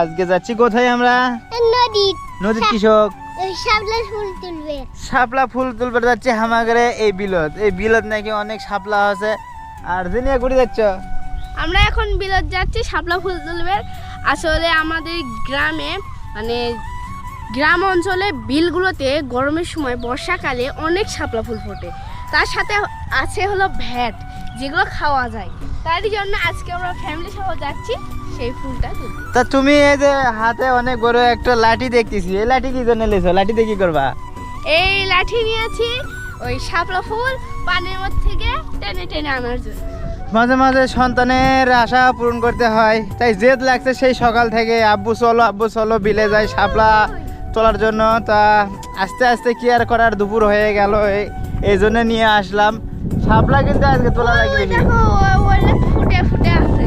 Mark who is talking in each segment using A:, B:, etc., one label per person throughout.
A: আজকে যাচ্ছি কোথায় আমরা?
B: নদী
A: নদীর কৃষক।
B: শাপলা ফুল তুলবে।
A: শাপলা ফুল তুলবে যাচ্ছে হামাগরে এই বিলত এই বিলত নাকি অনেক শাপলা আছে। আর দিনিয়া ঘুরে যাচ্ছ?
C: আমরা এখন বিলত যাচ্ছি শাপলা ফুল তুলবে। আসলে আমাদের গ্রামে মানে গ্রাম অঞ্চলে বিলগুলোতে গরমের সময় বর্ষাকালে অনেক শাপলা ফুল ফোটে। তার সাথে আছে হলো ভ্যাট যেগুলো খাওয়া যায়। তারই জন্য আজকে আমরা ফ্যামিলি সহ যাচ্ছি সেই ফুলটা তুলতে।
A: তা তুমি এই যে হাতে অনেক বড় একটা লাঠি দেখতেছি। এই লাঠি কি জন্য লেছো? লাঠি দিয়ে কি করবা?
C: এই লাঠি নিয়েছি ওই শাপলা ফুল পানির মধ্যে থেকে টেনে টেনে আনার জন্য।
A: মাঝে মাঝে সন্তানের আশা পূরণ করতে হয়। তাই জেদ লাগছে সেই সকাল থেকে আব্বু চলো আব্বু চলো বিলে যায় শাপলা তোলার জন্য। তা আস্তে আস্তে কি আর করার? দুপুর হয়ে গেল। এই জন্য নিয়ে আসলাম। শাপলা কিন্তু আজকে তোলা লাগবে
C: দেখো ওই- ওইটা ফুটে ফুটে আছে।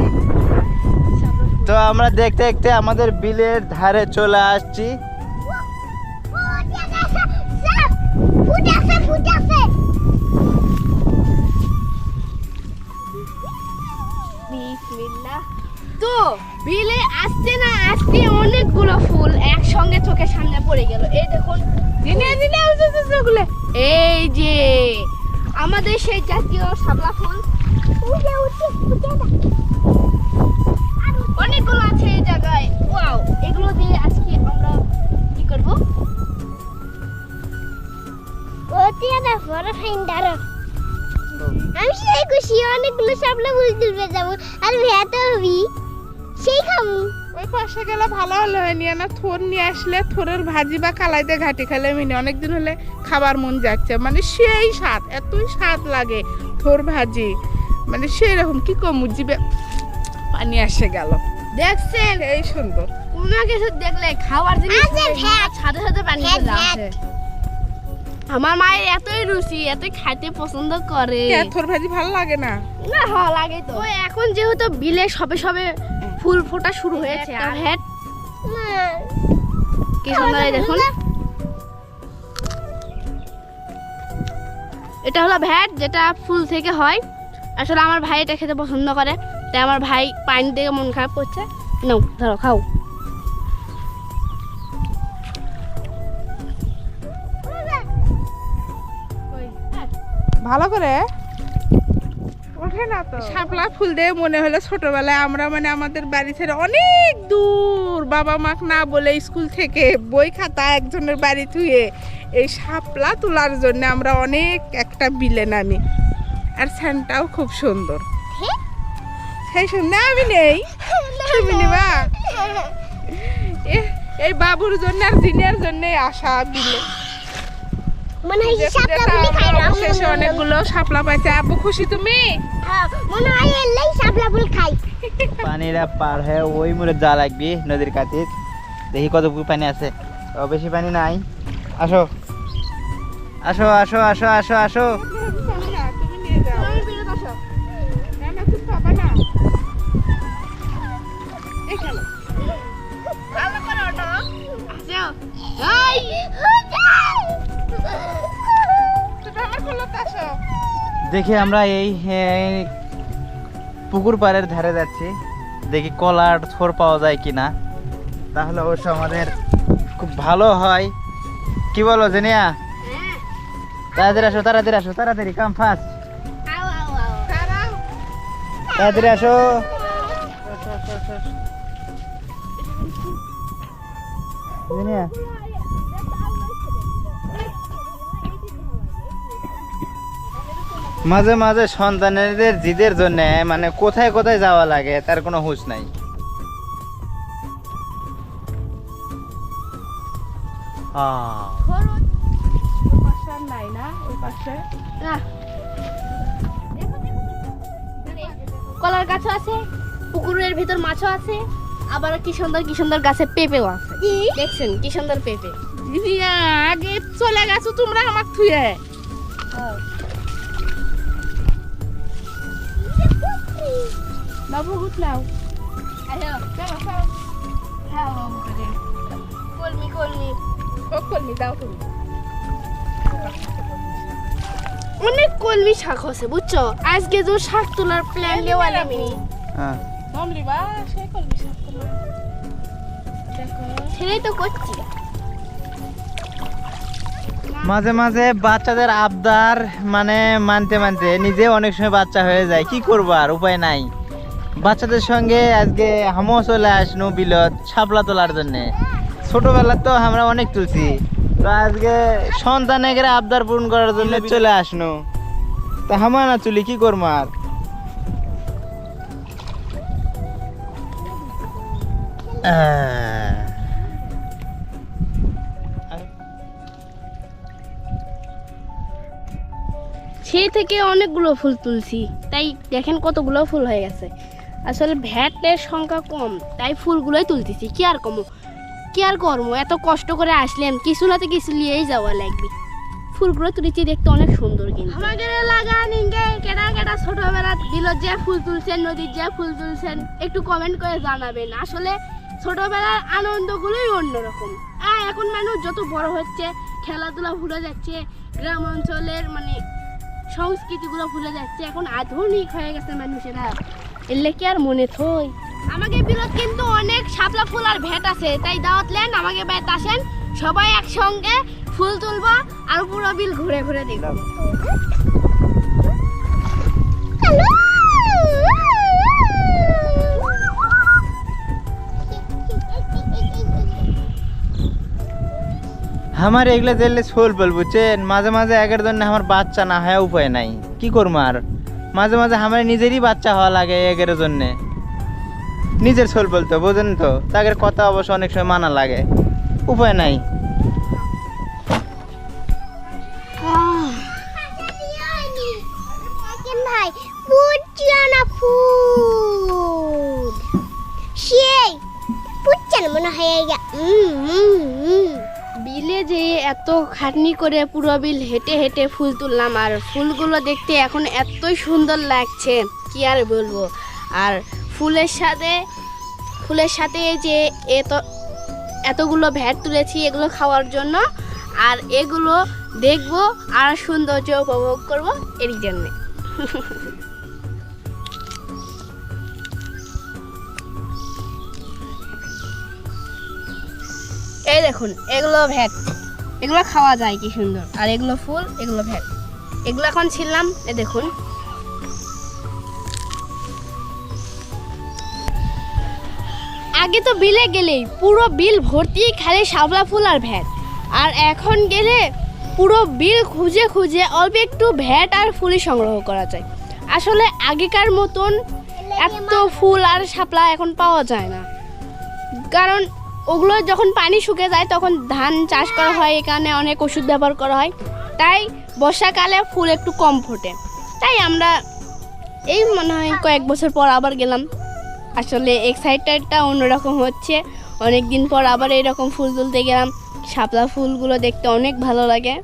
A: তো আমরা দেখতে দেখতে আমাদের বিলের ধারে চলে আসছি।
C: তো বিলে আসছে না আসতে অনেকগুলো ফুল একসঙ্গে চোখের সামনে পড়ে গেল। এই দেখুন। দিনে দিনে এই যে আমাদের সেই জাতীয় শাপলা ফুল। অনেকগুলো আছে এই জায়গায়। ওয়াও এগুলো দিয়ে আজকে আমরা কি করব?
B: আমি সেই খুশি অনেকগুলো শাপলা ফুল তুলবে যাব। আর ভেতো হবি সেই খামু।
D: ওই পাশে গেলে ভালো হলো হয় নিয়ে না থোর নিয়ে আসলে থোরের ভাজি বা কালাইতে ঘাটি খেলে মিনি। অনেকদিন হলে খাবার মন যাচ্ছে। মানে সেই স্বাদ এতই স্বাদ লাগে থোর ভাজি। মানে সেই রকম কি কম জিবে পানি আসে গেল।
C: দেখছেন?
D: এই সুন্দর।
C: কোনো কিছু দেখলে খাওয়ার জিনিস
B: ভ্যাট।
C: সাথে সাথে পানি চলে আসে। আমার মায়ের এতই রুচি এতই খাইতে পছন্দ করে।
D: থোর ভাজি ভালো লাগে না?
C: না হ লাগে তো এখন যেহেতু বিলে সবে সবে ফুল ফোটা শুরু হয়েছে আর হ্যাট কি সুন্দর এই দেখুন। এটা হলো ভ্যাট যেটা ফুল থেকে হয়। আসলে আমার ভাই এটা খেতে পছন্দ করে তাই আমার ভাই পানি থেকে মন খারাপ করছে। নাও ধরো খাও।
D: ভালো করে? ওঠে না তো? শাপলা ফুল দিয়ে মনে হলো ছোটবেলায়। আমরা মানে আমাদের বাড়ি ছেড়ে অনেক দূর বাবা মাকে না বলে স্কুল থেকে বই খাতা একজনের বাড়ি থুয়ে এই শাপলা তোলার জন্য আমরা অনেক একটা বিলে নামি। আর স্যানটাও খুব সুন্দর। সেই সুন্দর আমি নেই। তুমি নিবা? এই বাবুর জন্য আর জিনিয়ার জন্য আশা বিলে।
B: মনে হয় শাপলা না
D: শেষে অনেকগুলো শাপলা পাইছে। আপু খুশি তুমি?
B: মনে হয় এলেই শাপলা খাই।
A: পানিরা পার হয়ে ওই মুরে যা লাগবে নদীর কাছে। দেখি কতগুলো পানি আছে। ও বেশি পানি নাই। আসো। আসো আসো আসো আসো আসো। দেখি আমরা এই পুকুর পাড়ের ধারে যাচ্ছি। দেখি কলার থোর পাওয়া যায় কিনা। তাহলে অবশ্য আমাদের খুব ভালো হয়। কি বলো, জেনিয়া? তাড়াতাড়ি আসো তাড়াতাড়ি আসো, তাড়াতাড়ি কাম ফাস্ট তাড়াতাড়ি আসো। জেনিয়া? মাঝে মাঝে সন্তানেদের জিদের জন্য মানে কোথায় কোথায় যাওয়া লাগে তার কোনো হুঁশ নাই।
C: কলার গাছও আছে পুকুরের ভিতর মাছও আছে আবার কি সুন্দর কি সুন্দর গাছে পেঁপেও আছে। দেখছেন কি সুন্দর পেঁপে।
D: আগে চলে গেছো তোমরা আমাক থুয়ে।
C: কলমি
D: দাও তুমি
C: অনেক কলমি শাক আছে বুঝছ? আজকে তো শাক তোলার প্ল্যান নেওয়া নেই।
A: হ্যাঁ।
D: মামলি বা সেই কলমি শাক তোমার
C: সেটাই তো করছি।
A: মাঝে মাঝে বাচ্চাদের আবদার মানে মানতে মানতে নিজে অনেক সময় বাচ্চা হয়ে যায়। কি করব আর? উপায় নাই। বাচ্চাদের সঙ্গে আজকে হামও চলে আসনু বিলত ছাপলা তোলার জন্যে। ছোটবেলা তো আমরা অনেক তুলছি। তো আজকে সন্তানের আবদার পূরণ করার জন্য চলে আসনু। তা হামা না চুলি কি করব আর।
C: সেই থেকে অনেকগুলো ফুল তুলছি। তাই দেখেন কতগুলো ফুল হয়ে গেছে। আসলে ভ্যাটের সংখ্যা কম, তাই ফুলগুলোই তুলতেছি। কি আর কমো? কি আর করব এত কষ্ট করে আসলাম, কিছু নাতে কিছু নিয়েই যাওয়া লাগবে। ফুলগুলো তুলেছি দেখতে অনেক সুন্দর কিন্তু। আমাদের লাগা নিঙ্গে কেটা কেটা ছোটবেলা বিলত যে ফুল তুলছেন, নদীর যে ফুল তুলছেন, একটু কমেন্ট করে জানাবেন। আসলে ছোটবেলার আনন্দগুলোই অন্যরকম। আর এখন মানুষ যত বড় হচ্ছে, খেলাধুলা ভুলে যাচ্ছে, গ্রাম অঞ্চলের মানে সংস্কৃতিগুলো ভুলে যাচ্ছে, এখন আধুনিক হয়ে গেছে মানুষেরা। এলে কি আর মনে থই? আমাকে বিরত কিন্তু অনেক শাপলা ফুল আর ভেট আছে তাই দাওয়াত লেন আমাকে বেত আসেন সবাই একসঙ্গে ফুল তুলবো আর পুরো বিল ঘুরে ঘুরে দেখব।
A: আমার এগুলো দিলে সোল বল বুঝছেন? মাঝে মাঝে একের জন্য আমার বাচ্চা না হয় উপায় নাই। কি করব আর? মাঝে মাঝে আমার নিজেরই বাচ্চা হওয়া লাগে একের জন্য। নিজের সোল বলতো, বোঝেন তো? তাদের কথা অবশ্য অনেক সময় মানা লাগে। উপায় নাই।
B: সেই পুচ্চান মনে হয়
C: এত খাটনি করে পুরো বিল হেঁটে হেঁটে ফুল তুললাম আর ফুলগুলো দেখতে এখন এতই সুন্দর লাগছে, কি আর বলব? আর ফুলের সাথে ফুলের সাথে যে এত, এতগুলো ভ্যাট তুলেছি এগুলো খাওয়ার জন্য, আর এগুলো দেখব আর সৌন্দর্য উপভোগ করব এর জন্যে। এই দেখুন, এগুলো ভ্যাট এগুলো খাওয়া যায় কি সুন্দর। আর এগুলো ফুল, এগুলো ভ্যাট এগুলো এখন ছিললাম, এ দেখুন। আগে তো বিলে গেলেই পুরো বিল ভর্তি খালি শাপলা ফুল আর ভ্যাট আর এখন গেলে পুরো বিল খুঁজে খুঁজে অল্প একটু ভ্যাট আর ফুলই সংগ্রহ করা যায়। আসলে আগেকার মতন এত ফুল আর শাপলা এখন পাওয়া যায় না। কারণ ওগুলো যখন পানি শুকে যায়, তখন ধান চাষ করা হয়, এখানে অনেক ওষুধ ব্যবহার করা হয়। তাই বর্ষাকালে ফুল একটু কম ফোটে। তাই আমরা এই মনে হয় কয়েক বছর পর আবার গেলাম। আসলে এক্সাইটেডটা অন্যরকম হচ্ছে। অনেক দিন পর আবার এরকম ফুল তুলতে গেলাম। শাপলা ফুলগুলো দেখতে অনেক ভালো লাগে।